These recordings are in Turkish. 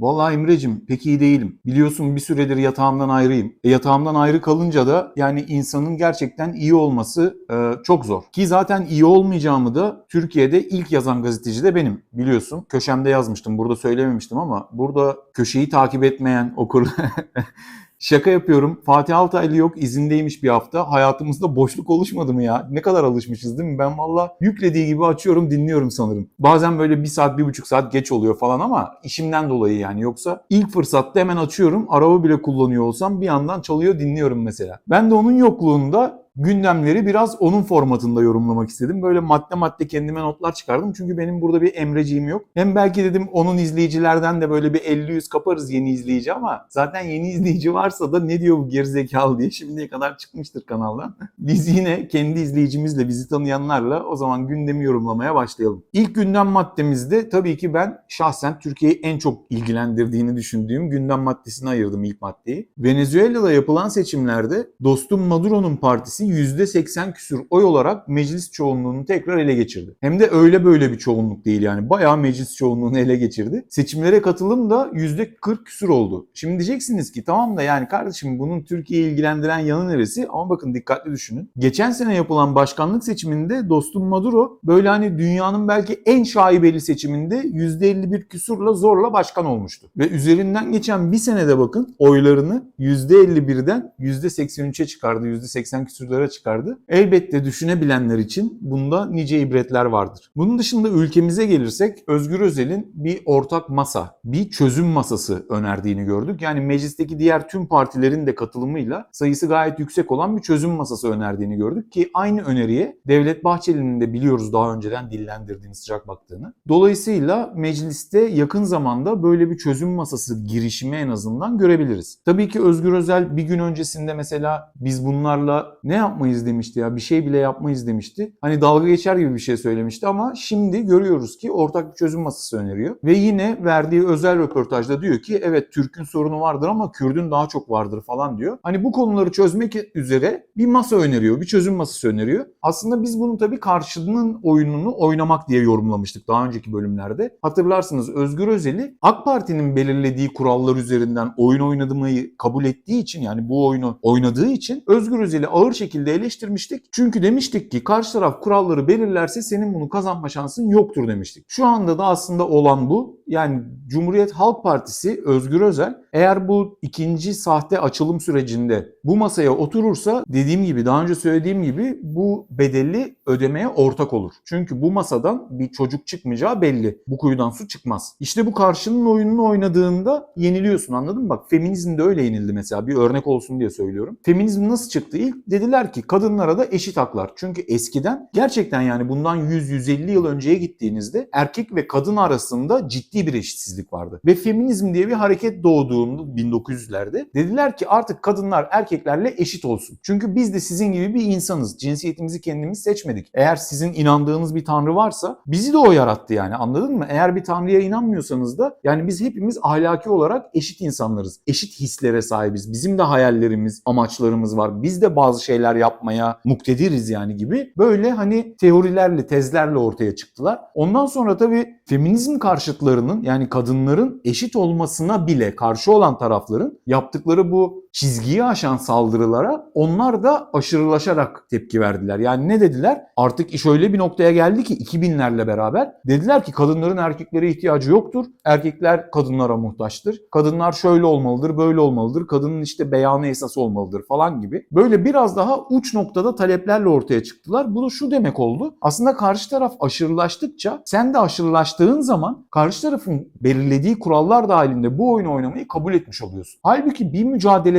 Vallahi Emre'cim pek iyi değilim. Biliyorsun bir süredir yatağımdan ayrıyım. E, yatağımdan ayrı kalınca da yani insanın gerçekten iyi olması e, çok zor. Ki zaten iyi olmayacağımı da Türkiye'de ilk yazan gazeteci de benim biliyorsun. Köşemde yazmıştım burada söylememiştim ama burada köşeyi takip etmeyen okur Şaka yapıyorum. Fatih Altaylı yok izindeymiş bir hafta. Hayatımızda boşluk oluşmadı mı ya? Ne kadar alışmışız değil mi? Ben valla yüklediği gibi açıyorum dinliyorum sanırım. Bazen böyle bir saat bir buçuk saat geç oluyor falan ama işimden dolayı yani. Yoksa ilk fırsatta hemen açıyorum. Araba bile kullanıyor olsam bir yandan çalıyor dinliyorum mesela. Ben de onun yokluğunda gündemleri biraz onun formatında yorumlamak istedim. Böyle madde madde kendime notlar çıkardım. Çünkü benim burada bir emreciğim yok. Hem belki dedim onun izleyicilerden de böyle bir 50-100 kaparız yeni izleyici ama zaten yeni izleyici varsa da ne diyor bu gerizekalı diye şimdiye kadar çıkmıştır kanaldan. Biz yine kendi izleyicimizle bizi tanıyanlarla o zaman gündemi yorumlamaya başlayalım. İlk gündem maddemizde tabii ki ben şahsen Türkiye'yi en çok ilgilendirdiğini düşündüğüm gündem maddesine ayırdım ilk maddeyi. Venezuela'da yapılan seçimlerde dostum Maduro'nun partisi %80 küsür oy olarak meclis çoğunluğunu tekrar ele geçirdi. Hem de öyle böyle bir çoğunluk değil yani. Bayağı meclis çoğunluğunu ele geçirdi. Seçimlere katılım da %40 küsür oldu. Şimdi diyeceksiniz ki tamam da yani kardeşim bunun Türkiye'yi ilgilendiren yanı neresi? Ama bakın dikkatli düşünün. Geçen sene yapılan başkanlık seçiminde dostum Maduro böyle hani dünyanın belki en şaibeli seçiminde %51 küsurla zorla başkan olmuştu. Ve üzerinden geçen bir senede bakın oylarını %51'den %83'e çıkardı. %80 küsurlara çıkardı. Elbette düşünebilenler için bunda nice ibretler vardır. Bunun dışında ülkemize gelirsek Özgür Özel'in bir ortak masa, bir çözüm masası önerdiğini gördük. Yani meclisteki diğer tüm partilerin de katılımıyla sayısı gayet yüksek olan bir çözüm masası önerdiğini gördük ki aynı öneriye Devlet Bahçeli'nin de biliyoruz daha önceden dillendirdiğini, sıcak baktığını. Dolayısıyla mecliste yakın zamanda böyle bir çözüm masası girişimi en azından görebiliriz. Tabii ki Özgür Özel bir gün öncesinde mesela biz bunlarla ne yapmayız demişti ya bir şey bile yapmayız demişti. Hani dalga geçer gibi bir şey söylemişti ama şimdi görüyoruz ki ortak bir çözüm masası öneriyor. Ve yine verdiği özel röportajda diyor ki evet Türk'ün sorunu vardır ama Kürdün daha çok vardır falan diyor. Hani bu konuları çözmek üzere bir masa öneriyor, bir çözüm masası öneriyor. Aslında biz bunu tabii karşının oyununu oynamak diye yorumlamıştık daha önceki bölümlerde. Hatırlarsınız Özgür Özel'i AK Parti'nin belirlediği kurallar üzerinden oyun oynamayı kabul ettiği için yani bu oyunu oynadığı için Özgür Özel'i ağır şekilde eleştirmiştik. Çünkü demiştik ki karşı taraf kuralları belirlerse senin bunu kazanma şansın yoktur demiştik. Şu anda da aslında olan bu. Yani Cumhuriyet Halk Partisi Özgür Özel eğer bu ikinci sahte açılım sürecinde bu masaya oturursa dediğim gibi daha önce söylediğim gibi bu bedeli ödemeye ortak olur. Çünkü bu masadan bir çocuk çıkmayacağı belli. Bu kuyudan su çıkmaz. İşte bu karşının oyununu oynadığında yeniliyorsun anladın mı? Bak feminizm de öyle yenildi mesela bir örnek olsun diye söylüyorum. Feminizm nasıl çıktı ilk? Dediler ki kadınlara da eşit haklar. Çünkü eskiden gerçekten yani bundan 100-150 yıl önceye gittiğinizde erkek ve kadın arasında ciddi bir eşitsizlik vardı. Ve feminizm diye bir hareket doğduğunda 1900'lerde dediler ki artık kadınlar erkeklerle eşit olsun. Çünkü biz de sizin gibi bir insanız. Cinsiyetimizi kendimiz seçmedik. Eğer sizin inandığınız bir tanrı varsa bizi de o yarattı yani anladın mı? Eğer bir tanrıya inanmıyorsanız da yani biz hepimiz ahlaki olarak eşit insanlarız. Eşit hislere sahibiz. Bizim de hayallerimiz, amaçlarımız var. Biz de bazı şeyler yapmaya muktediriz yani gibi. Böyle hani teorilerle, tezlerle ortaya çıktılar. Ondan sonra tabii feminizm karşıtlarının yani kadınların eşit olmasına bile karşı olan tarafların yaptıkları bu çizgiyi aşan saldırılara onlar da aşırılaşarak tepki verdiler. Yani ne dediler? Artık iş öyle bir noktaya geldi ki 2000'lerle beraber dediler ki kadınların erkeklere ihtiyacı yoktur. Erkekler kadınlara muhtaçtır. Kadınlar şöyle olmalıdır, böyle olmalıdır. Kadının işte beyanı esas olmalıdır falan gibi. Böyle biraz daha uç noktada taleplerle ortaya çıktılar. Bu da şu demek oldu. Aslında karşı taraf aşırılaştıkça sen de aşırılaştığın zaman karşı tarafın belirlediği kurallar dahilinde bu oyunu oynamayı kabul etmiş oluyorsun. Halbuki bir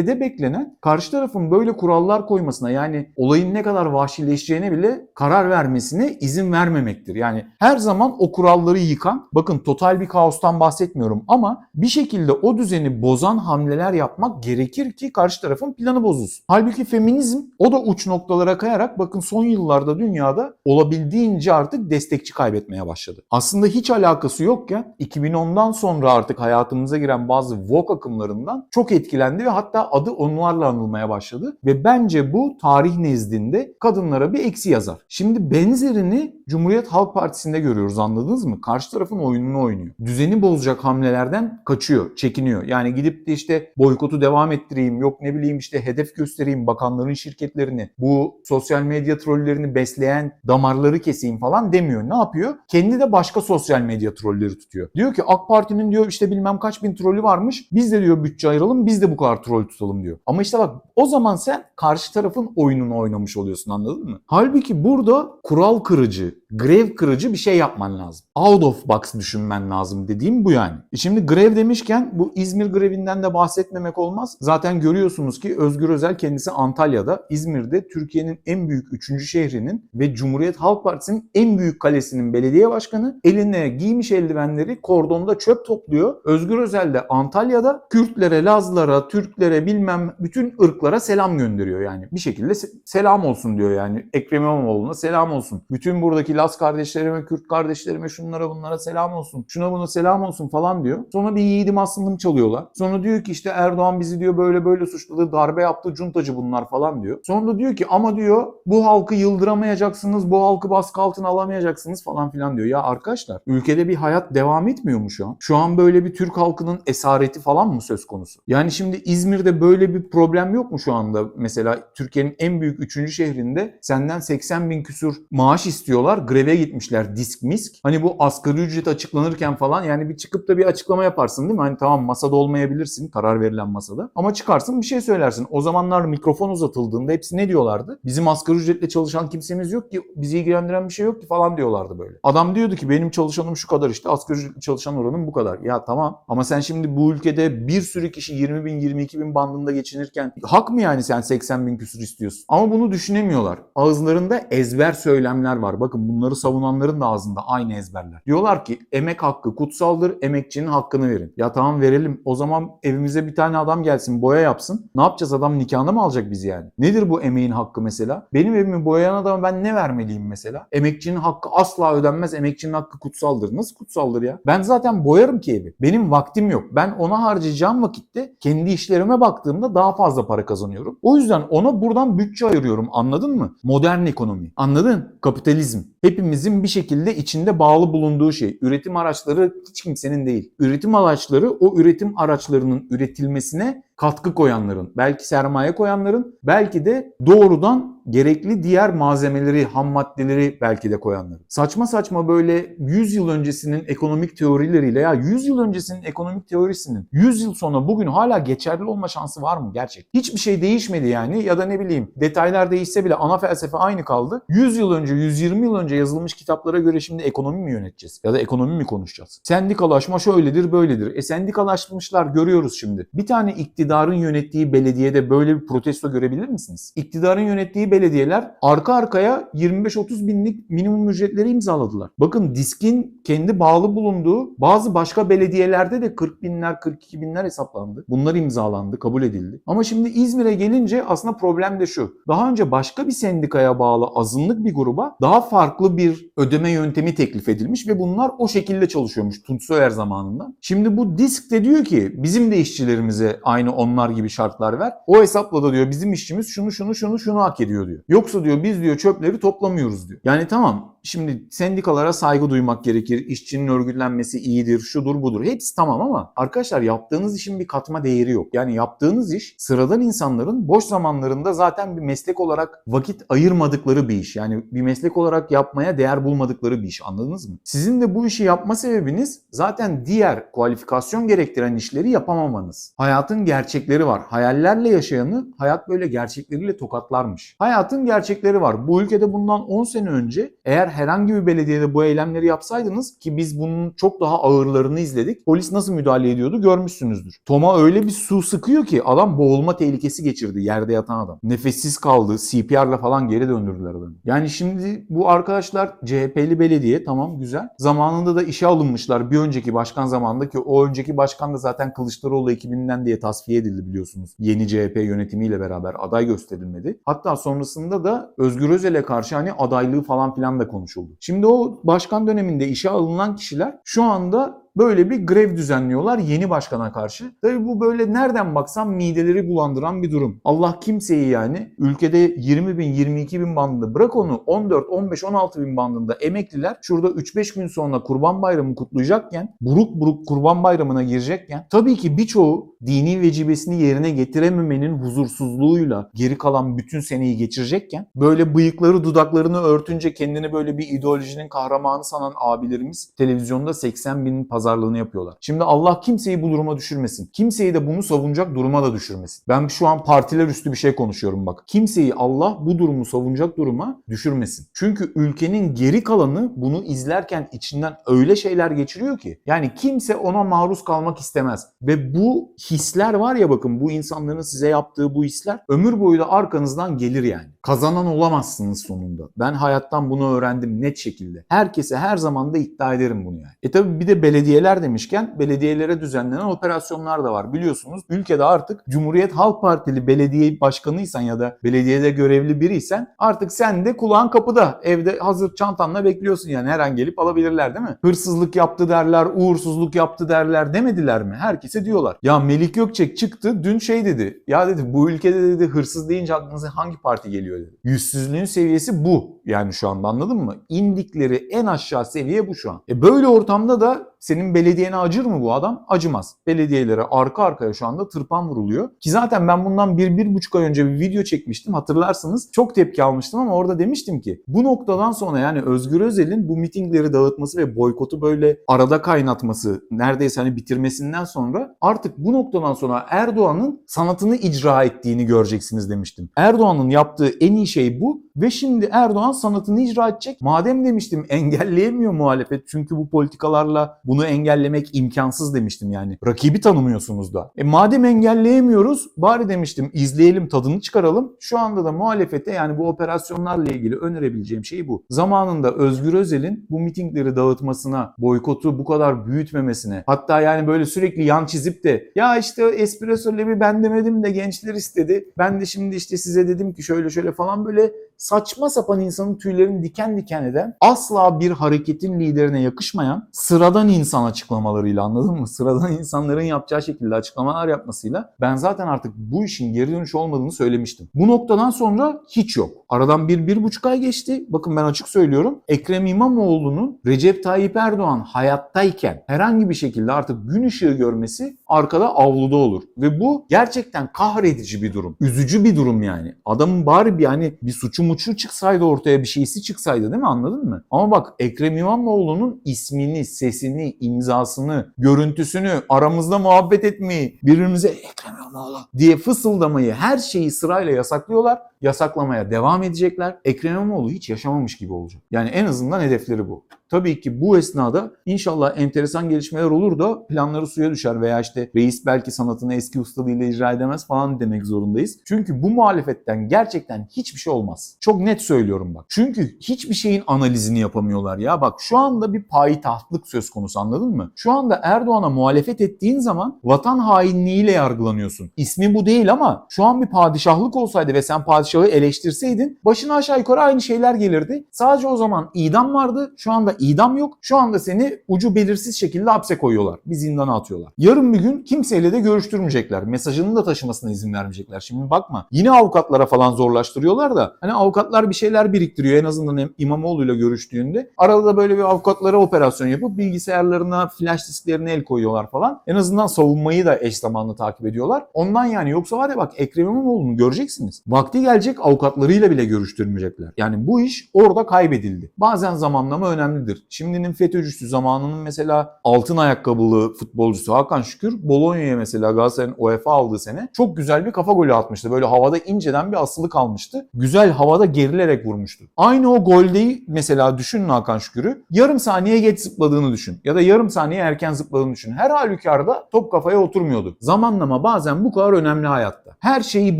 mücadelede beklenen karşı tarafın böyle kurallar koymasına yani olayın ne kadar vahşileşeceğine bile karar vermesine izin vermemektir. Yani her zaman o kuralları yıkan, bakın total bir kaostan bahsetmiyorum ama bir şekilde o düzeni bozan hamleler yapmak gerekir ki karşı tarafın planı bozulsun. Halbuki feminizm o da uç noktalara kayarak bakın son yıllarda dünyada olabildiğince artık destekçi kaybetmeye başladı. Aslında hiç alakası yokken 2010'dan sonra artık hayatımıza giren bazı Vogue akımlarından çok etkilendi ve hatta adı onlarla anılmaya başladı. Ve bence bu tarih nezdinde kadınlara bir eksi yazar. Şimdi benzerini Cumhuriyet Halk Partisi'nde görüyoruz anladınız mı? Karşı tarafın oyununu oynuyor. Düzeni bozacak hamlelerden kaçıyor, çekiniyor. Yani gidip de işte boykotu devam ettireyim, yok ne bileyim işte hedef göstereyim bakanların şirketlerini, bu sosyal medya trollerini besleyen damarları keseyim falan demiyor. Ne yapıyor? Kendi de başka sosyal medya trolleri tutuyor. Diyor ki AK Parti'nin diyor işte bilmem kaç bin trolü varmış. Biz de diyor bütçe ayıralım, biz de bu kadar troll tutalım diyor. Ama işte bak o zaman sen karşı tarafın oyununu oynamış oluyorsun anladın mı? Halbuki burada kural kırıcı, grev kırıcı bir şey yapman lazım. Out of box düşünmen lazım dediğim bu yani. E şimdi grev demişken bu İzmir grevinden de bahsetmemek olmaz. Zaten görüyorsunuz ki Özgür Özel kendisi Antalya'da, İzmir'de Türkiye'nin en büyük 3. şehrinin ve Cumhuriyet Halk Partisi'nin en büyük kalesinin belediye başkanı eline giymiş eldivenleri kordonda çöp topluyor. Özgür Özel de Antalya'da Kürtlere, Lazlara, Türklere bilmem bütün ırklara selam gönderiyor yani. Bir şekilde se- selam olsun diyor yani. Ekrem İmamoğlu'na selam olsun. Bütün buradaki Laz kardeşlerime, Kürt kardeşlerime, şunlara bunlara selam olsun. Şuna buna selam olsun falan diyor. Sonra bir yiğidim aslında çalıyorlar. Sonra diyor ki işte Erdoğan bizi diyor böyle böyle suçladı, darbe yaptı, cuntacı bunlar falan diyor. Sonra da diyor ki ama diyor bu halkı yıldıramayacaksınız, bu halkı baskı altına alamayacaksınız falan filan diyor. Ya arkadaşlar ülkede bir hayat devam etmiyor mu şu an? Şu an böyle bir Türk halkının esareti falan mı söz konusu? Yani şimdi İzmir'de böyle bir problem yok mu şu anda? Mesela Türkiye'nin en büyük 3. şehrinde senden 80 bin küsur maaş istiyorlar. Greve gitmişler disk misk. Hani bu asgari ücret açıklanırken falan yani bir çıkıp da bir açıklama yaparsın değil mi? Hani tamam masada olmayabilirsin karar verilen masada. Ama çıkarsın bir şey söylersin. O zamanlar mikrofon uzatıldığında hepsi ne diyorlardı? Bizim asgari ücretle çalışan kimsemiz yok ki bizi ilgilendiren bir şey yok ki falan diyorlardı böyle. Adam diyordu ki benim çalışanım şu kadar işte asgari ücretli çalışan oranım bu kadar. Ya tamam ama sen şimdi bu ülkede bir sürü kişi 20 bin 22 bin bandında geçinirken hak mı yani sen 80 bin küsur istiyorsun? Ama bunu düşünemiyorlar. Ağızlarında ezber söylemler var. Bakın bunları savunanların da ağzında aynı ezberler. Diyorlar ki emek hakkı kutsaldır, emekçinin hakkını verin. Ya tamam verelim. O zaman evimize bir tane adam gelsin, boya yapsın. Ne yapacağız? Adam nikahını mı alacak bizi yani? Nedir bu emeğin hakkı mesela? Benim evimi boyayan adama ben ne vermeliyim mesela? Emekçinin hakkı asla ödenmez. Emekçinin hakkı kutsaldır. Nasıl kutsaldır ya? Ben zaten boyarım ki evi. Benim vaktim yok. Ben ona harcayacağım vakitte kendi işlerime baktığımda daha fazla para kazanıyorum. O yüzden ona buradan bütçe ayırıyorum. Anladın mı? Modern ekonomi. Anladın? Kapitalizm. Hepimizin bir şekilde içinde bağlı bulunduğu şey. Üretim araçları hiç kimsenin değil. Üretim araçları o üretim araçlarının üretilmesine katkı koyanların, belki sermaye koyanların, belki de doğrudan gerekli diğer malzemeleri, ham maddeleri belki de koyanların. Saçma saçma böyle 100 yıl öncesinin ekonomik teorileriyle ya 100 yıl öncesinin ekonomik teorisinin 100 yıl sonra bugün hala geçerli olma şansı var mı gerçek? Hiçbir şey değişmedi yani ya da ne bileyim detaylar değişse bile ana felsefe aynı kaldı. 100 yıl önce, 120 yıl önce yazılmış kitaplara göre şimdi ekonomi mi yöneteceğiz? Ya da ekonomi mi konuşacağız? Sendikalaşma şöyledir, böyledir. E sendikalaşmışlar görüyoruz şimdi. Bir tane iktidarın yönettiği belediyede böyle bir protesto görebilir misiniz? İktidarın yönettiği belediyeler arka arkaya 25-30 binlik minimum ücretleri imzaladılar. Bakın diskin kendi bağlı bulunduğu bazı başka belediyelerde de 40 binler 42 binler hesaplandı. Bunlar imzalandı, kabul edildi. Ama şimdi İzmir'e gelince aslında problem de şu. Daha önce başka bir sendikaya bağlı azınlık bir gruba daha farklı bir ödeme yöntemi teklif edilmiş ve bunlar o şekilde çalışıyormuş Tunç Soyer zamanında. Şimdi bu disk de diyor ki bizim de işçilerimize aynı onlar gibi şartlar ver. O hesapla da diyor bizim işçimiz şunu şunu şunu şunu hak ediyor diyor. Yoksa diyor biz diyor çöpleri toplamıyoruz diyor. Yani tamam şimdi sendikalara saygı duymak gerekir. İşçinin örgütlenmesi iyidir, şudur budur. Hepsi tamam ama arkadaşlar yaptığınız işin bir katma değeri yok. Yani yaptığınız iş sıradan insanların boş zamanlarında zaten bir meslek olarak vakit ayırmadıkları bir iş. Yani bir meslek olarak yapmaya değer bulmadıkları bir iş. Anladınız mı? Sizin de bu işi yapma sebebiniz zaten diğer kualifikasyon gerektiren işleri yapamamanız. Hayatın gerçekleri var. Hayallerle yaşayanı hayat böyle gerçekleriyle tokatlarmış. Hayatın gerçekleri var. Bu ülkede bundan 10 sene önce eğer herhangi bir belediyede bu eylemleri yapsaydınız ki biz bunun çok daha ağırlarını izledik. Polis nasıl müdahale ediyordu görmüşsünüzdür. Tom'a öyle bir su sıkıyor ki adam boğulma tehlikesi geçirdi yerde yatan adam. Nefessiz kaldı. CPR'la falan geri döndürdüler adamı. Yani şimdi bu arkadaşlar CHP'li belediye tamam güzel. Zamanında da işe alınmışlar bir önceki başkan zamanında ki o önceki başkan da zaten Kılıçdaroğlu ekibinden diye tasfiye edildi biliyorsunuz. Yeni CHP yönetimiyle beraber aday gösterilmedi. Hatta sonra sonrasında da Özgür Özel'e karşı hani adaylığı falan filan da konuşuldu. Şimdi o başkan döneminde işe alınan kişiler şu anda böyle bir grev düzenliyorlar yeni başkana karşı. Tabii bu böyle nereden baksan mideleri bulandıran bir durum. Allah kimseyi yani ülkede 20 bin 22 bin bandında bırak onu 14, 15, 16 bin bandında emekliler şurada 3-5 gün sonra kurban bayramı kutlayacakken buruk buruk kurban bayramına girecekken tabii ki birçoğu dini vecibesini yerine getirememenin huzursuzluğuyla geri kalan bütün seneyi geçirecekken böyle bıyıkları dudaklarını örtünce kendini böyle bir ideolojinin kahramanı sanan abilerimiz televizyonda 80 binin pazarlığını yapıyorlar. Şimdi Allah kimseyi bu duruma düşürmesin. Kimseyi de bunu savunacak duruma da düşürmesin. Ben şu an partiler üstü bir şey konuşuyorum bak. Kimseyi Allah bu durumu savunacak duruma düşürmesin. Çünkü ülkenin geri kalanı bunu izlerken içinden öyle şeyler geçiriyor ki. Yani kimse ona maruz kalmak istemez. Ve bu hisler var ya bakın bu insanların size yaptığı bu hisler ömür boyu da arkanızdan gelir yani. Kazanan olamazsınız sonunda. Ben hayattan bunu öğrendim net şekilde. Herkese her zaman da iddia ederim bunu yani. E tabi bir de belediyeler demişken belediyelere düzenlenen operasyonlar da var. Biliyorsunuz ülkede artık Cumhuriyet Halk Partili belediye başkanıysan ya da belediyede görevli biriysen artık sen de kulağın kapıda. Evde hazır çantanla bekliyorsun yani her an gelip alabilirler değil mi? Hırsızlık yaptı derler, uğursuzluk yaptı derler demediler mi? Herkese diyorlar. Ya Melik Gökçek çıktı dün şey dedi. Ya dedi bu ülkede dedi hırsız deyince aklınıza hangi parti geliyor dedi. Yüzsüzlüğün seviyesi bu yani şu anda anladın mı? İndikleri en aşağı seviye bu şu an. E böyle ortamda da senin belediyene acır mı bu adam? Acımaz. Belediyelere arka arkaya şu anda tırpan vuruluyor. Ki zaten ben bundan bir, bir buçuk ay önce bir video çekmiştim. Hatırlarsınız. Çok tepki almıştım ama orada demiştim ki bu noktadan sonra yani Özgür Özel'in bu mitingleri dağıtması ve boykotu böyle arada kaynatması neredeyse hani bitirmesinden sonra artık bu noktadan sonra Erdoğan'ın sanatını icra ettiğini göreceksiniz demiştim. Erdoğan'ın yaptığı en iyi şey bu ve şimdi Erdoğan sanatını icra edecek. Madem demiştim engelleyemiyor muhalefet çünkü bu politikalarla bunu engellemek imkansız demiştim yani. Rakibi tanımıyorsunuz da. E madem engelleyemiyoruz bari demiştim izleyelim tadını çıkaralım. Şu anda da muhalefete yani bu operasyonlarla ilgili önerebileceğim şey bu. Zamanında Özgür Özel'in bu mitingleri dağıtmasına, boykotu bu kadar büyütmemesine hatta yani böyle sürekli yan çizip de ya işte espresso lebi ben demedim de gençler istedi. Ben de şimdi işte size dedim ki şöyle şöyle falan böyle saçma sapan insanın tüylerini diken diken eden asla bir hareketin liderine yakışmayan sıradan insan açıklamalarıyla anladın mı? Sıradan insanların yapacağı şekilde açıklamalar yapmasıyla ben zaten artık bu işin geri dönüş olmadığını söylemiştim. Bu noktadan sonra hiç yok. Aradan bir, bir buçuk ay geçti. Bakın ben açık söylüyorum. Ekrem İmamoğlu'nun Recep Tayyip Erdoğan hayattayken herhangi bir şekilde artık gün ışığı görmesi arkada avluda olur. Ve bu gerçekten kahredici bir durum. Üzücü bir durum yani. Adamın bari bir hani bir suçu muçu çıksaydı ortaya bir şeysi çıksaydı değil mi anladın mı? Ama bak Ekrem İmamoğlu'nun ismini, sesini, imzasını, görüntüsünü, aramızda muhabbet etmeyi, birbirimize Ekrem İmamoğlu diye fısıldamayı her şeyi sırayla yasaklıyorlar. Yasaklamaya devam edecekler. Ekrem İmamoğlu hiç yaşamamış gibi olacak. Yani en azından hedefleri bu. Tabii ki bu esnada inşallah enteresan gelişmeler olur da planları suya düşer veya işte reis belki sanatını eski ustalığıyla icra edemez falan demek zorundayız. Çünkü bu muhalefetten gerçekten hiçbir şey olmaz. Çok net söylüyorum bak. Çünkü hiçbir şeyin analizini yapamıyorlar ya. Bak şu anda bir payitahtlık söz konusu anladın mı? Şu anda Erdoğan'a muhalefet ettiğin zaman vatan hainliğiyle yargılanıyorsun. İsmi bu değil ama şu an bir padişahlık olsaydı ve sen padişahı eleştirseydin başına aşağı yukarı aynı şeyler gelirdi. Sadece o zaman idam vardı. Şu anda idam yok. Şu anda seni ucu belirsiz şekilde hapse koyuyorlar. Bir zindana atıyorlar. Yarın bir gün kimseyle de görüştürmeyecekler. Mesajını da taşımasına izin vermeyecekler. Şimdi bakma. Yine avukatlara falan zorlaştırıyorlar da hani avukatlar bir şeyler biriktiriyor en azından İmamoğlu ile görüştüğünde. Arada da böyle bir avukatlara operasyon yapıp bilgisayarlarına, flash disklerine el koyuyorlar falan. En azından savunmayı da eş zamanlı takip ediyorlar. Ondan yani yoksa var ya bak Ekrem İmamoğlu'nu göreceksiniz. Vakti gelecek avukatlarıyla bile görüştürmeyecekler. Yani bu iş orada kaybedildi. Bazen zamanlama önemlidir. Şimdinin FETÖ'cüsü zamanının mesela altın ayakkabılı futbolcusu Hakan Şükür Bologna'ya mesela Galatasaray'ın UEFA aldığı sene çok güzel bir kafa golü atmıştı. Böyle havada inceden bir asılı kalmıştı. Güzel havada gerilerek vurmuştu. Aynı o goldeyi mesela düşünün Hakan Şükür'ü. Yarım saniye geç zıpladığını düşün. Ya da yarım saniye erken zıpladığını düşün. Her halükarda top kafaya oturmuyordu. Zamanlama bazen bu kadar önemli hayatta. Her şeyi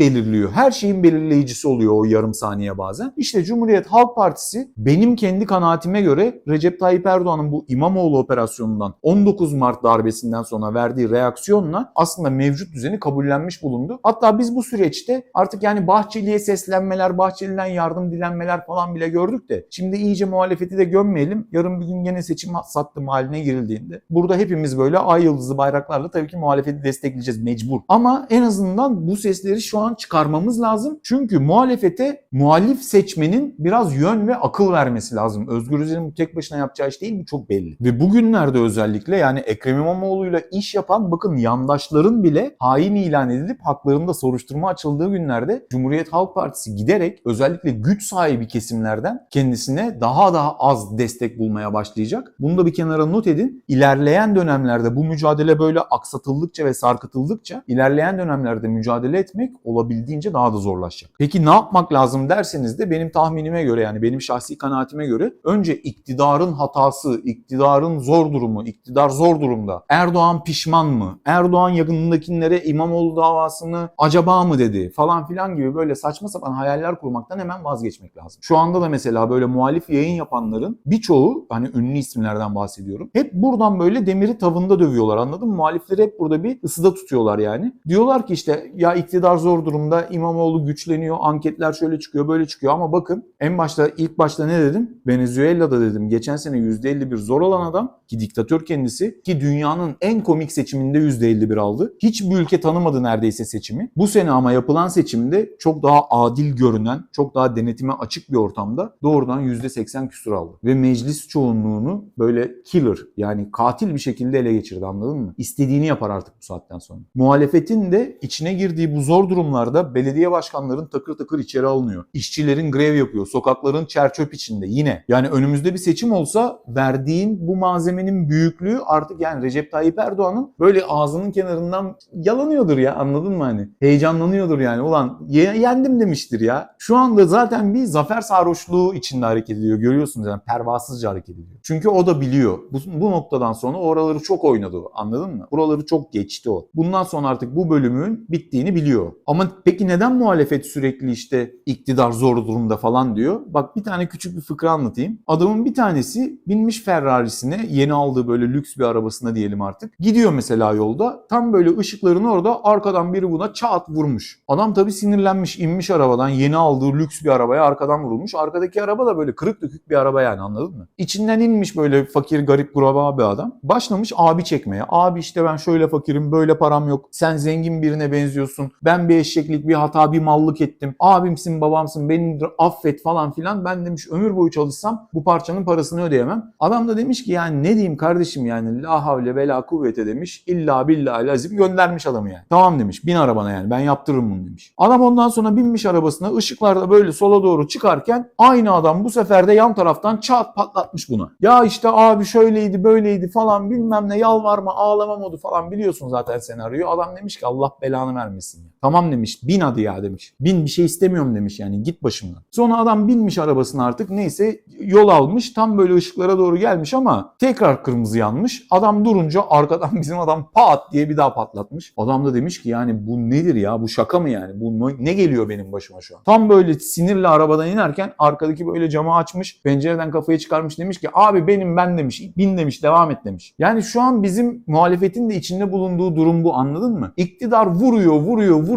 belirliyor. Her şeyin belirleyici seyircisi oluyor o yarım saniye bazen. İşte Cumhuriyet Halk Partisi benim kendi kanaatime göre Recep Tayyip Erdoğan'ın bu İmamoğlu operasyonundan 19 Mart darbesinden sonra verdiği reaksiyonla aslında mevcut düzeni kabullenmiş bulundu. Hatta biz bu süreçte artık yani Bahçeli'ye seslenmeler, Bahçeli'den yardım dilenmeler falan bile gördük de şimdi iyice muhalefeti de gömmeyelim. Yarın bir gün gene seçim sattım haline girildiğinde burada hepimiz böyle ay yıldızı bayraklarla tabii ki muhalefeti destekleyeceğiz mecbur. Ama en azından bu sesleri şu an çıkarmamız lazım. Çünkü muhalefete muhalif seçmenin biraz yön ve akıl vermesi lazım. Özgür Özel'in tek başına yapacağı iş değil bu çok belli. Ve bugünlerde özellikle yani Ekrem İmamoğlu'yla iş yapan bakın yandaşların bile hain ilan edilip haklarında soruşturma açıldığı günlerde Cumhuriyet Halk Partisi giderek özellikle güç sahibi kesimlerden kendisine daha daha az destek bulmaya başlayacak. Bunu da bir kenara not edin. İlerleyen dönemlerde bu mücadele böyle aksatıldıkça ve sarkıtıldıkça ilerleyen dönemlerde mücadele etmek olabildiğince daha da zorlaşacak. Peki ne yapmak lazım derseniz de benim tahminime göre yani benim şahsi kanaatime göre önce iktidarın hatası, iktidarın zor durumu, iktidar zor durumda. Erdoğan pişman mı? Erdoğan yakınındakilere İmamoğlu davasını acaba mı dedi falan filan gibi böyle saçma sapan hayaller kurmaktan hemen vazgeçmek lazım. Şu anda da mesela böyle muhalif yayın yapanların birçoğu hani ünlü isimlerden bahsediyorum. Hep buradan böyle demiri tavında dövüyorlar anladın mı? Muhalifleri hep burada bir ısıda tutuyorlar yani. Diyorlar ki işte ya iktidar zor durumda İmamoğlu güçleniyor, anketler şöyle çıkıyor böyle çıkıyor ama bakın en başta ilk başta ne dedim? Venezuela'da dedim geçen sene %51 zor olan adam ki diktatör kendisi ki dünyanın en komik seçiminde %51 aldı. Hiçbir ülke tanımadı neredeyse seçimi. Bu sene ama yapılan seçimde çok daha adil görünen, çok daha denetime açık bir ortamda doğrudan %80 küsur aldı. Ve meclis çoğunluğunu böyle killer yani katil bir şekilde ele geçirdi anladın mı? İstediğini yapar artık bu saatten sonra. Muhalefetin de içine girdiği bu zor durumlarda belediye başkanların takır takır içeri alınıyor. İşçilerin grev yapıyor. Sokakların çerçöp içinde yine. Yani önümüzde bir seçim olsa verdiğin bu malzemenin büyüklüğü artık yani Recep Tayyip Erdoğan'ın böyle ağzının kenarından yalanıyordur ya anladın mı hani? Heyecanlanıyordur yani. Ulan ye- yendim demiştir ya. Şu anda zaten bir zafer sarhoşluğu içinde hareket ediyor. Görüyorsunuz yani pervasızca hareket ediyor. Çünkü o da biliyor. Bu, bu noktadan sonra oraları çok oynadı anladın mı? Buraları çok geçti o. Bundan sonra artık bu bölümün bittiğini biliyor. Ama peki neden muhalefet sürekli işte iktidar zor durumda falan diyor? Bak bir tane küçük bir fıkra anlatayım. Adamın bir tanesi binmiş Ferrari'sine yeni aldığı böyle lüks bir arabasına diyelim artık. Gidiyor mesela yolda. Tam böyle ışıkların orada arkadan biri buna çat vurmuş. Adam tabii sinirlenmiş inmiş arabadan yeni aldığı lüks bir arabaya arkadan vurulmuş. Arkadaki araba da böyle kırık dökük bir araba yani anladın mı? İçinden inmiş böyle fakir garip kuraba bir adam. Başlamış abi çekmeye. Abi işte ben şöyle fakirim böyle param yok. Sen zengin birine benziyorsun. Ben bir eşeklik bir hata bir mallık ettim. Abimsin babamsın beni affet falan filan. Ben demiş ömür boyu çalışsam bu parçanın parasını ödeyemem. Adam da demiş ki yani ne diyeyim kardeşim yani la havle ve la kuvvete demiş. İlla billahi lazim göndermiş adamı yani. Tamam demiş bin arabana yani ben yaptırırım bunu demiş. Adam ondan sonra binmiş arabasına ışıklarda böyle sola doğru çıkarken aynı adam bu sefer de yan taraftan çat patlatmış buna. Ya işte abi şöyleydi böyleydi falan bilmem ne yalvarma ağlama modu falan biliyorsun zaten senaryoyu. Adam demiş ki Allah belanı vermesin. Tamam demiş bin hadi ya demiş. Bin bir şey istemiyorum demiş yani git başımdan. Sonra adam binmiş arabasına artık neyse yol almış tam böyle ışıklara doğru gelmiş ama tekrar kırmızı yanmış. Adam durunca arkadan bizim adam pat diye bir daha patlatmış. Adam da demiş ki yani bu nedir ya bu şaka mı yani bu ne geliyor benim başıma şu an. Tam böyle sinirle arabadan inerken arkadaki böyle camı açmış pencereden kafayı çıkarmış demiş ki abi benim ben demiş bin demiş devam et demiş. Yani şu an bizim muhalefetin de içinde bulunduğu durum bu anladın mı? İktidar vuruyor vuruyor vuruyor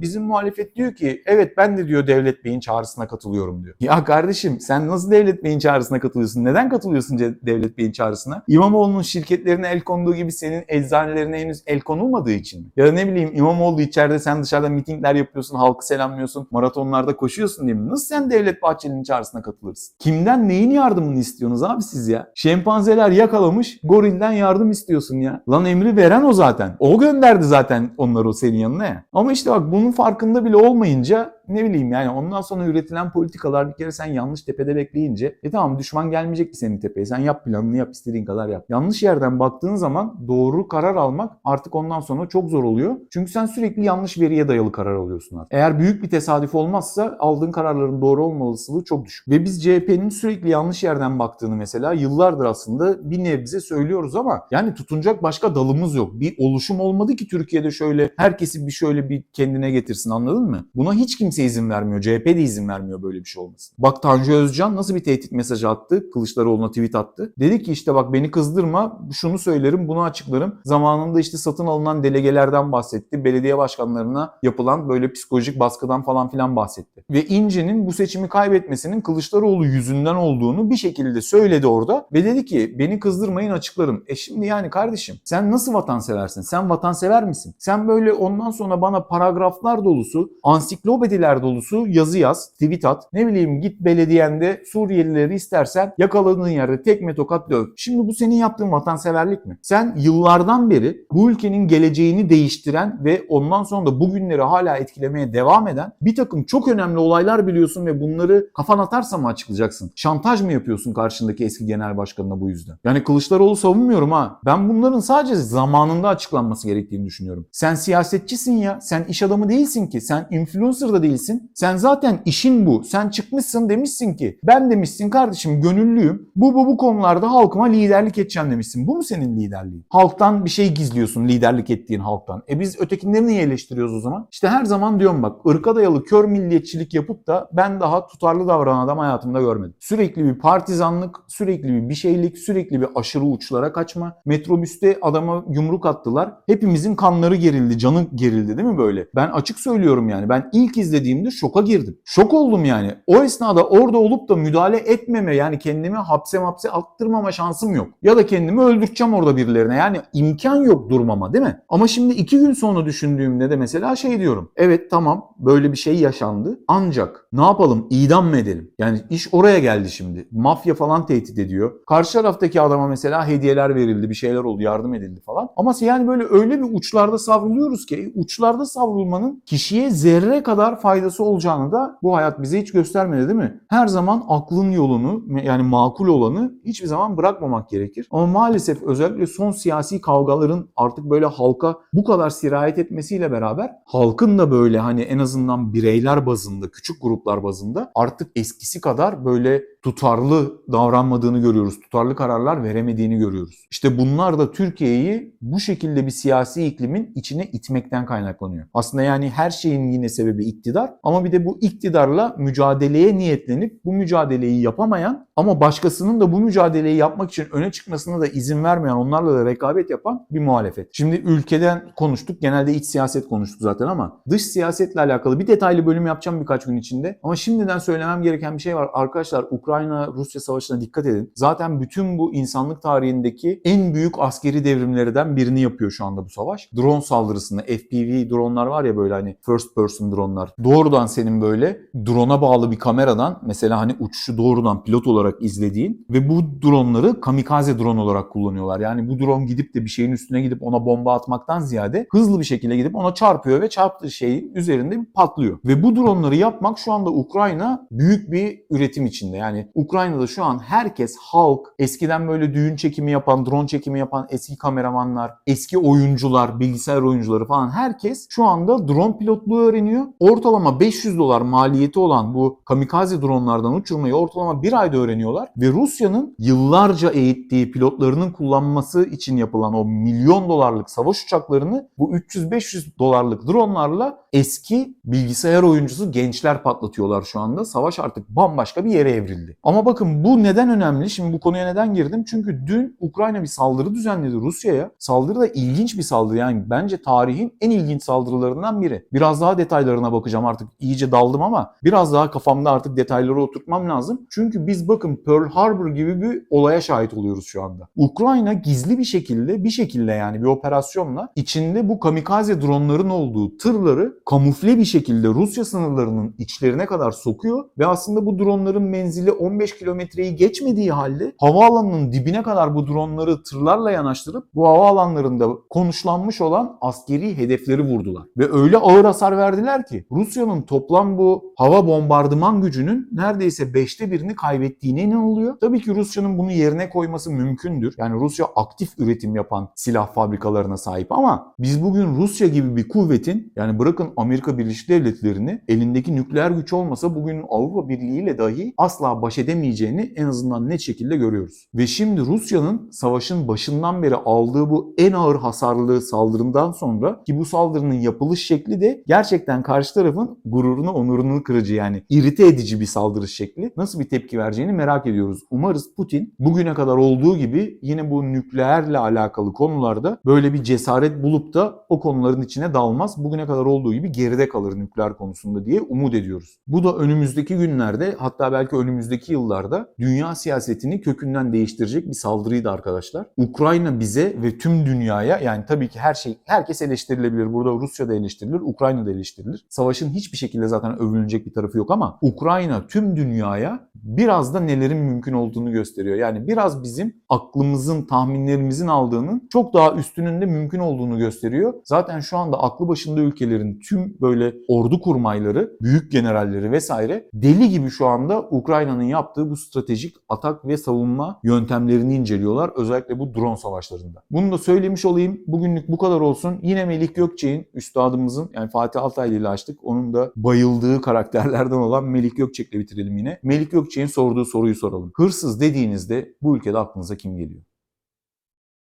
bizim muhalefet diyor ki evet ben de diyor Devlet Bey'in çağrısına katılıyorum diyor. Ya kardeşim sen nasıl Devlet Bey'in çağrısına katılıyorsun? Neden katılıyorsun Devlet Bey'in çağrısına? İmamoğlu'nun şirketlerine el konduğu gibi senin eczanelerine henüz el konulmadığı için mi? Ya da ne bileyim İmamoğlu içeride sen dışarıda mitingler yapıyorsun, halkı selamlıyorsun, maratonlarda koşuyorsun diye mi? Nasıl sen Devlet Bahçeli'nin çağrısına katılırsın? Kimden neyin yardımını istiyorsunuz abi siz ya? Şempanzeler yakalamış, gorilden yardım istiyorsun ya. Lan emri veren o zaten. O gönderdi zaten onları o senin yanına ya. Ama işte bak bunun farkında bile olmayınca ne bileyim yani ondan sonra üretilen politikalar bir kere sen yanlış tepede bekleyince e tamam düşman gelmeyecek ki senin tepeye. Sen yap planını yap istediğin kadar yap. Yanlış yerden baktığın zaman doğru karar almak artık ondan sonra çok zor oluyor. Çünkü sen sürekli yanlış veriye dayalı karar alıyorsun artık. Eğer büyük bir tesadüf olmazsa aldığın kararların doğru olma olasılığı çok düşük. Ve biz CHP'nin sürekli yanlış yerden baktığını mesela yıllardır aslında bir nebze söylüyoruz ama yani tutunacak başka dalımız yok. Bir oluşum olmadı ki Türkiye'de şöyle herkesi bir şöyle bir kendine getirsin anladın mı? Buna hiç kimse kimse izin vermiyor. CHP de izin vermiyor böyle bir şey olmasın. Bak Tanju Özcan nasıl bir tehdit mesajı attı? Kılıçdaroğlu'na tweet attı. Dedi ki işte bak beni kızdırma, şunu söylerim, bunu açıklarım. Zamanında işte satın alınan delegelerden bahsetti. Belediye başkanlarına yapılan böyle psikolojik baskıdan falan filan bahsetti. Ve İnce'nin bu seçimi kaybetmesinin Kılıçdaroğlu yüzünden olduğunu bir şekilde söyledi orada. Ve dedi ki beni kızdırmayın açıklarım. E şimdi yani kardeşim sen nasıl vatanseversin? Sen vatansever misin? Sen böyle ondan sonra bana paragraflar dolusu, ansiklopediler dolusu yazı yaz, tweet at. Ne bileyim git belediyende Suriyelileri istersen yakaladığın yerde tekme tokat döv. Şimdi bu senin yaptığın vatanseverlik mi? Sen yıllardan beri bu ülkenin geleceğini değiştiren ve ondan sonra da bugünleri hala etkilemeye devam eden bir takım çok önemli olaylar biliyorsun ve bunları kafan atarsa mı açıklayacaksın? Şantaj mı yapıyorsun karşındaki eski genel başkanına bu yüzden? Yani Kılıçdaroğlu savunmuyorum ha. Ben bunların sadece zamanında açıklanması gerektiğini düşünüyorum. Sen siyasetçisin ya. Sen iş adamı değilsin ki. Sen influencer da değilsin. Sen zaten işin bu. Sen çıkmışsın demişsin ki ben demişsin kardeşim gönüllüyüm. Bu bu bu konularda halkıma liderlik edeceğim demişsin. Bu mu senin liderliğin? Halktan bir şey gizliyorsun liderlik ettiğin halktan. E biz ötekileri niye eleştiriyoruz o zaman? İşte her zaman diyorum bak ırka dayalı kör milliyetçilik yapıp da ben daha tutarlı davranan adam hayatımda görmedim. Sürekli bir partizanlık, sürekli bir bir şeylik, sürekli bir aşırı uçlara kaçma. Metrobüste adama yumruk attılar. Hepimizin kanları gerildi, canı gerildi değil mi böyle? Ben açık söylüyorum yani. Ben ilk izlediğimde şoka girdim. Şok oldum yani. O esnada orada olup da müdahale etmeme yani kendimi hapse hapse attırmama şansım yok. Ya da kendimi öldürteceğim orada birilerine. Yani imkan yok durmama değil mi? Ama şimdi iki gün sonra düşündüğümde de mesela şey diyorum. Evet tamam böyle bir şey yaşandı. Ancak ne yapalım? İdam mı edelim? Yani iş oraya geldi şimdi. Mafya falan tehdit ediyor. Karşı taraftaki adama mesela hediyeler verildi, bir şeyler oldu, yardım edildi falan. Ama yani böyle öyle bir uçlarda savruluyoruz ki uçlarda savrulmanın kişiye zerre kadar faydası olacağını da bu hayat bize hiç göstermedi değil mi? Her zaman aklın yolunu yani makul olanı hiçbir zaman bırakmamak gerekir. Ama maalesef özellikle son siyasi kavgaların artık böyle halka bu kadar sirayet etmesiyle beraber halkın da böyle hani en azından bireyler bazında, küçük gruplar bazında artık eskisi kadar böyle tutarlı davranmadığını görüyoruz. Tutarlı kararlar veremediğini görüyoruz. İşte bunlar da Türkiye'yi bu şekilde bir siyasi iklimin içine itmekten kaynaklanıyor. Aslında yani her şeyin yine sebebi iktidar ama bir de bu iktidarla mücadeleye niyetlenip bu mücadeleyi yapamayan ama başkasının da bu mücadeleyi yapmak için öne çıkmasına da izin vermeyen, onlarla da rekabet yapan bir muhalefet. Şimdi ülkeden konuştuk. Genelde iç siyaset konuştuk zaten ama dış siyasetle alakalı bir detaylı bölüm yapacağım birkaç gün içinde. Ama şimdiden söylemem gereken bir şey var. Arkadaşlar Ukrayna-Rusya savaşına dikkat edin. Zaten bütün bu insanlık tarihindeki en büyük askeri devrimlerden birini yapıyor şu anda bu savaş. Drone saldırısında FPV dronlar var ya böyle hani first person dronlar. Doğrudan senin böyle drone'a bağlı bir kameradan mesela hani uçuşu doğrudan pilot olarak izlediğin ve bu dronları kamikaze drone olarak kullanıyorlar. Yani bu drone gidip de bir şeyin üstüne gidip ona bomba atmaktan ziyade hızlı bir şekilde gidip ona çarpıyor ve çarptığı şeyin üzerinde patlıyor. Ve bu dronları yapmak şu anda Ukrayna büyük bir üretim içinde. Yani Ukrayna'da şu an herkes halk eskiden böyle düğün çekimi yapan, drone çekimi yapan eski kameramanlar, eski oyuncular, bilgisayar oyuncuları falan herkes şu anda drone pilotluğu öğreniyor. Ortalama 500 dolar maliyeti olan bu kamikaze dronlardan uçurmayı ortalama bir ayda öğreniyorlar ve Rusya'nın yıllarca eğittiği pilotlarının kullanması için yapılan o milyon dolarlık savaş uçaklarını bu 300-500 dolarlık dronlarla eski bilgisayar oyuncusu gençler patlatıyorlar şu anda. Savaş artık bambaşka bir yere evrildi. Ama bakın bu neden önemli? Şimdi bu konuya neden girdim? Çünkü dün Ukrayna bir saldırı düzenledi Rusya'ya. Saldırı da ilginç bir saldırı. Yani bence tarihin en ilginç saldırılarından biri. Biraz daha detaylarına bakacağım artık. iyice daldım ama biraz daha kafamda artık detayları oturtmam lazım. Çünkü biz bakın Pearl Harbor gibi bir olaya şahit oluyoruz şu anda. Ukrayna gizli bir şekilde, bir şekilde yani bir operasyonla içinde bu kamikaze dronların olduğu tırları kamufle bir şekilde Rusya sınırlarının içlerine kadar sokuyor ve aslında bu dronların menzili 15 kilometreyi geçmediği halde havaalanının dibine kadar bu dronları tırlarla yanaştırıp bu havaalanlarında konuşlanmış olan askeri hedefleri vurdular. Ve öyle ağır hasar verdiler ki Rusya'nın toplam bu hava bombardıman gücünün neredeyse beşte birini kaybettiğine inanılıyor. Tabii ki Rusya'nın bunu yerine koyması mümkündür. Yani Rusya aktif üretim yapan silah fabrikalarına sahip ama biz bugün Rusya gibi bir kuvvetin yani bırakın Amerika Birleşik Devletleri'ni elindeki nükleer güç olmasa bugün Avrupa Birliği ile dahi asla baş edemeyeceğini en azından net şekilde görüyoruz. Ve şimdi Rusya'nın savaşın başından beri aldığı bu en ağır hasarlı saldırından sonra ki bu saldırının yapılış şekli de gerçekten karşı tarafın gururunu, onurunu kırıcı yani irite edici bir saldırı şekli. Nasıl bir tepki vereceğini merak ediyoruz. Umarız Putin bugüne kadar olduğu gibi yine bu nükleerle alakalı konularda böyle bir cesaret bulup da o konuların içine dalmaz. Bugüne kadar olduğu gibi geride kalır nükleer konusunda diye umut ediyoruz. Bu da önümüzdeki günlerde hatta belki önümüzdeki yıllarda dünya siyasetini kökünden değiştirecek bir saldırıydı arkadaşlar. Ukrayna bize ve tüm dünyaya yani tabii ki her şey herkes eleştirilebilir. Burada Rusya da eleştirilir, Ukrayna da eleştirilir. Savaşın hiçbir şekilde zaten övünecek bir tarafı yok ama Ukrayna tüm dünyaya biraz da nelerin mümkün olduğunu gösteriyor. Yani biraz bizim aklımızın, tahminlerimizin aldığının çok daha üstünün de mümkün olduğunu gösteriyor. Zaten şu anda aklı başında ülkelerin tüm böyle ordu kurmayları, büyük generalleri vesaire deli gibi şu anda Ukrayna'nın yaptığı bu stratejik atak ve savunma yöntemlerini inceliyorlar. Özellikle bu drone savaşlarında. Bunu da söylemiş olayım. Bugünlük bu kadar olsun. Yine Melih Gökçek'in üstadımızın yani Fatih Altaylı ile açtık. Onun da bayıldığı karakterlerden olan Melih Gökçek'le bitirelim yine. Melih Gökçek'in sorduğu soruyu soralım. Hırsız dediğinizde bu ülkede aklınıza kim geliyor?